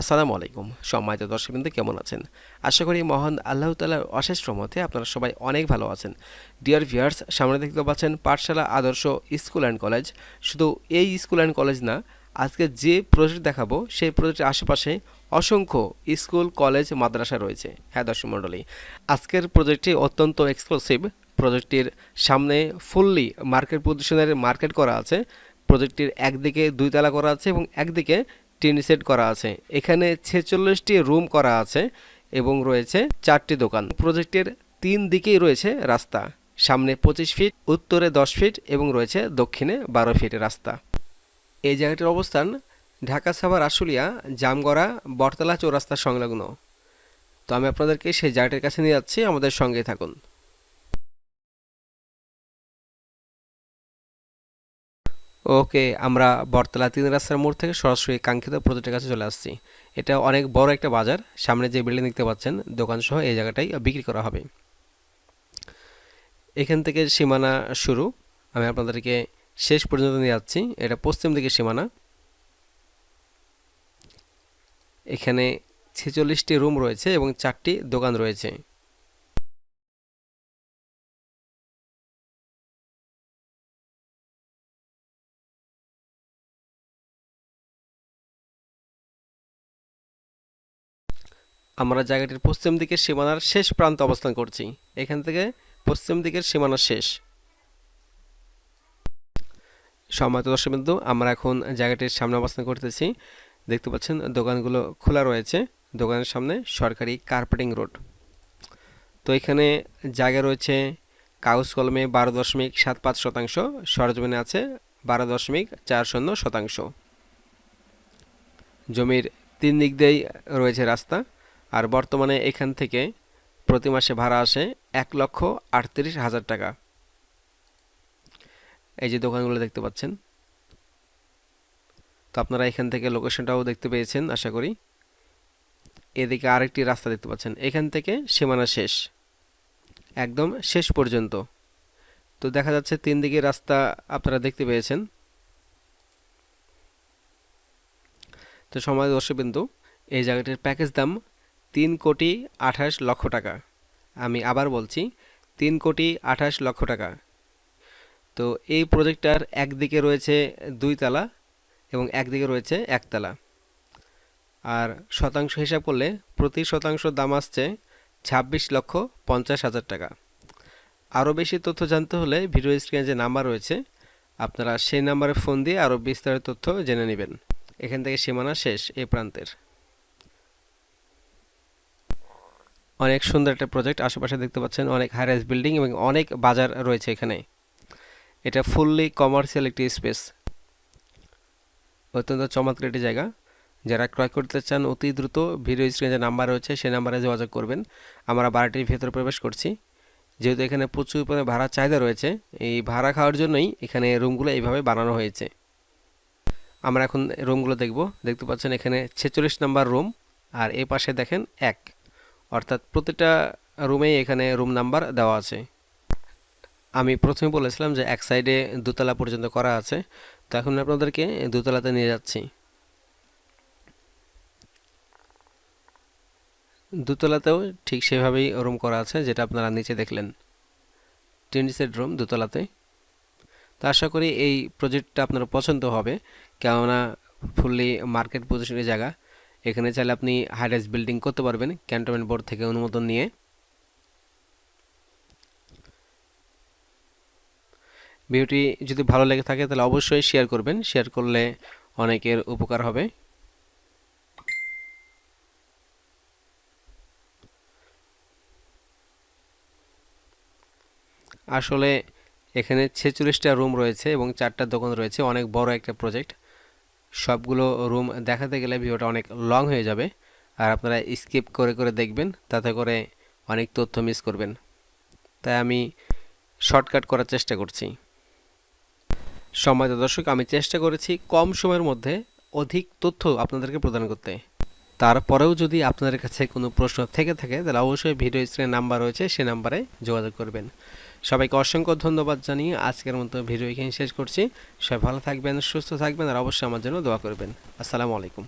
আসসালামু আলাইকুম। সম্মানিত দর্শকবৃন্দ, কেমন আছেন? আশা করি মহান আল্লাহ তালার অশেষ রহমতে আপনারা সবাই অনেক ভালো আছেন। ডিয়ার ভিউয়ার্স সামনে দেখতে পাচ্ছেন পাঠশালা আদর্শ স্কুল অ্যান্ড কলেজ। শুধু এই স্কুল অ্যান্ড কলেজ না, আজকে যে প্রজেক্ট দেখাবো, সেই প্রজেক্টের আশেপাশে অসংখ্য স্কুল, কলেজ, মাদ্রাসা রয়েছে। হ্যাঁ দর্শক মণ্ডলী, আজকের প্রজেক্টটি অত্যন্ত এক্সক্লুসিভ প্রজেক্টটির সামনে ফুললি মার্কেট পজিশনের মার্কেট করা আছে। প্রজেক্টটির একদিকে দুইতলা করা আছে এবং একদিকে টিন সেট করা আছে। এখানে ছেচল্লিশটি রুম করা আছে এবং রয়েছে চারটি দোকান। প্রজেক্টের তিন দিকেই রয়েছে রাস্তা। সামনে পঁচিশ ফিট, উত্তরে দশ ফিট এবং রয়েছে দক্ষিণে বারো ফিট রাস্তা। এই জায়গাটির অবস্থান ঢাকা সাভার আশুলিয়া, জামগড়া, বটতলা চৌরাস্তা সংলগ্ন। তো আমি আপনাদেরকে সেই জায়গাটির কাছে নিয়ে যাচ্ছি। আমাদের সঙ্গে থাকুন। ওকে, আমরা বটতলা তিন রাস্তার মোড় থেকে সরাসরি কাঙ্ক্ষিত প্রজেক্টের কাছে চলে আসছি। এটা অনেক বড় একটা বাজার। সামনে যে বিল্ডিং দেখতে পাচ্ছেন দোকান সহ এই জায়গাটাই বিক্রি করা হবে। এখান থেকে সীমানা শুরু। আমি আপনাদেরকে শেষ পর্যন্ত নিয়ে যাচ্ছি। এটা পশ্চিম দিকে সীমানা। এখানে ছেচল্লিশটি রুম রয়েছে এবং চারটি দোকান রয়েছে। আমরা জায়গাটির পশ্চিম দিকের সীমানার শেষ প্রান্তে অবস্থান করছি। এখান থেকে পশ্চিম দিকের সীমানা শেষ। সম্মানিত দর্শকবিন্দু, আমরা এখন জায়গাটির সামনে অবস্থান করতেছি। দেখতে পাচ্ছেন, দোকানগুলো খোলা রয়েছে। দোকানের সামনে সরকারি কার্পেটিং রোড তো এখানে জায়গা রয়েছে কাগজ কলমে বারো দশমিক সাত পাঁচ শতাংশ, সরজমিনে আছে বারো দশমিক চার শূন্য শতাংশ। জমির তিন দিক দিয়েই রয়েছে রাস্তা। আর বর্তমানে এখান থেকে প্রতি মাসে ভাড়া আসে এক লক্ষ আটত্রিশ হাজার টাকা। এই যে দোকানগুলো দেখতে পাচ্ছেন। তো আপনারা এখান থেকে লোকেশনটাও দেখতে পেয়েছেন, আশা করি। এদিকে আরেকটি রাস্তা দেখতে পাচ্ছেন। এখান থেকে সীমানা শেষ। একদম শেষ পর্যন্ত। তো দেখা যাচ্ছে তিন দিকে রাস্তা আপনারা দেখতে পেয়েছেন। তো সময় দর্শকবিন্দু, এই জায়গাটির প্যাকেজ দাম তিন কোটি আঠাশ লক্ষ টাকা। আমি আবার বলছি, তিন কোটি আঠাশ লক্ষ টাকা। তো এই প্রজেক্টটার একদিকে রয়েছে দুইতলা এবং একদিকে রয়েছে একতলা আর শতাংশ হিসাব করলে প্রতি শতাংশ দাম আসছে ছাব্বিশ লক্ষ পঞ্চাশ হাজার টাকা। আরও বেশি তথ্য জানতে হলে ভিডিও স্ক্রিনে যে নাম্বার রয়েছে, আপনারা সেই নাম্বারে ফোন দিয়ে আরও বিস্তারিত তথ্য জেনে নেবেন। এখান থেকে সীমানা শেষ এই প্রান্তের। অনেক সুন্দর একটা প্রজেক্ট আশেপাশে দেখতে পাচ্ছেন অনেক হাইরাইজ বিল্ডিং এবং অনেক বাজার রয়েছে এখানে। এটা ফুললি কমার্শিয়াল একটি স্পেস অত্যন্ত চমৎকার একটি জায়গা। যারা ক্রয় করতে চান, অতি দ্রুত ভিডিও স্ক্রিনে যে নাম্বার রয়েছে, সেই নাম্বারে যোগাযোগ করবেন। আমরা বাড়িটির ভেতরে প্রবেশ করছি। যেহেতু এখানে প্রচুর পরিমাণে ভাড়া চাহিদা রয়েছে, এই ভাড়া খাওয়ার জন্যই এখানে রুমগুলো এইভাবে বানানো হয়েছে। আমরা এখন রুমগুলো দেখব। দেখতে পাচ্ছেন এখানে ছেচল্লিশ নাম্বার রুম আর এই পাশে দেখেন এক। অর্থাৎ প্রতিটা রুমেই এখানে রুম নাম্বার দেওয়া আছে। আমি প্রথমে বলেছিলাম যে এক সাইডে দোতলা পর্যন্ত করা আছে। তো এখন আপনাদেরকে দোতলাতে নিয়ে যাচ্ছি। দোতলাতেও ঠিক সেভাবেই রুম করা আছে, যেটা আপনারা নিচে দেখলেন। টেন সেট রুম দোতলাতে। তো আশা করি এই প্রজেক্টটা আপনার পছন্দ হবে। কেননা ফুললি মার্কেট পজিশনের জায়গা। এখানে চাইলে আপনি হাইরাইজ বিল্ডিং করতে পারবেন ক্যান্টনমেন্ট বোর্ড থেকে অনুমোদন নিয়ে। ভিডিওটি যদি ভালো লেগে থাকে, তাহলে অবশ্যই শেয়ার করবেন। শেয়ার করলে অনেকের উপকার হবে। আসলে এখানে ছেচল্লিশটা রুম রয়েছে এবং চারটা দোকান রয়েছে, অনেক বড় একটা প্রজেক্ট সবগুলো রুম দেখাতে গেলে ভিডিওটা অনেক লং হয়ে যাবে। আর আপনারা স্কিপ করে করে দেখবেন, তাতে করে অনেক তথ্য মিস করবেন। তাই আমি শর্টকাট করার চেষ্টা করছি। সময় দর্শক, আমি চেষ্টা করেছি কম সময়ের মধ্যে অধিক তথ্য আপনাদেরকে প্রদান করতে। তারপরেও যদি আপনাদের কাছে কোনো প্রশ্ন থেকে থাকে, তাহলে অবশ্যই ভিডিও স্ক্রিনে নাম্বার রয়েছে, সে নাম্বারে যোগাযোগ করবেন। সবাইকে অসংখ্য ধন্যবাদ জানিয়ে আজকের মতো ভিডিও এখানে শেষ করছি। সবাই ভালো থাকবেন, সুস্থ থাকবেন, আর অবশ্যই আমার জন্য দোয়া করবেন। আসসালামু আলাইকুম।